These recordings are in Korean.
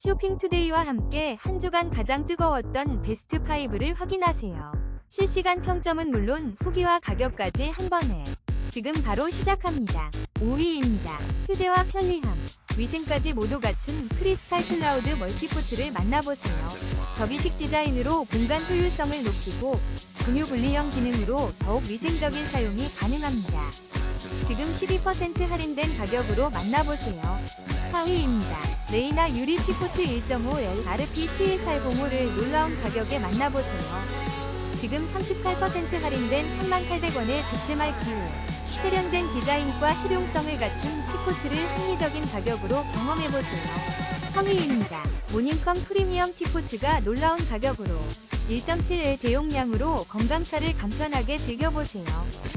쇼핑투데이와 함께 한 주간 가장 뜨거웠던 베스트 5를 확인하세요. 실시간 평점은 물론 후기와 가격까지 한 번에 지금 바로 시작합니다. 5위입니다. 휴대와 편리함, 위생까지 모두 갖춘 크리스탈 클라우드 멀티포트를 만나보세요. 접이식 디자인으로 공간 효율성을 높이고 분유 분리형 기능으로 더욱 위생적인 사용이 가능합니다. 지금 12% 할인된 가격으로 만나보세요. 4위입니다. 레이나 유리 티포트 1.5L RP T1805를 놀라운 가격에 만나보세요. 지금 38% 할인된 3800원의 득템할 기회. 세련된 디자인과 실용성을 갖춘 티포트를 합리적인 가격으로 경험해보세요. 3위입니다. 모닝컴 프리미엄 티포트가 놀라운 가격으로 1.7L 대용량으로 건강차를 간편하게 즐겨보세요.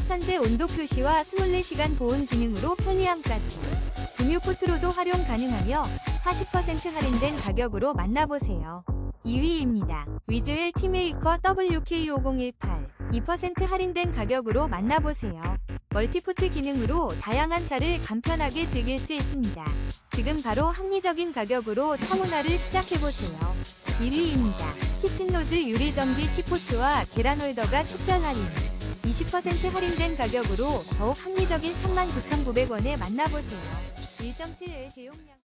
현재 온도 표시와 스몰레 시간 보온 기능으로 편리함까지. 분유 포트로도 활용 가능하며 40% 할인된 가격으로 만나보세요. 2위입니다. 위즈웰 티메이커 WK5018 2% 할인된 가격으로 만나보세요. 멀티포트 기능으로 다양한 차를 간편하게 즐길 수 있습니다. 지금 바로 합리적인 가격으로 차 문화를 시작해보세요. 1위입니다. 키친로즈 유리전기 티포트와 계란 홀더가 특별 할인. 20% 할인된 가격으로 더욱 합리적인 39,900원에 만나보세요. 1.7의 대용량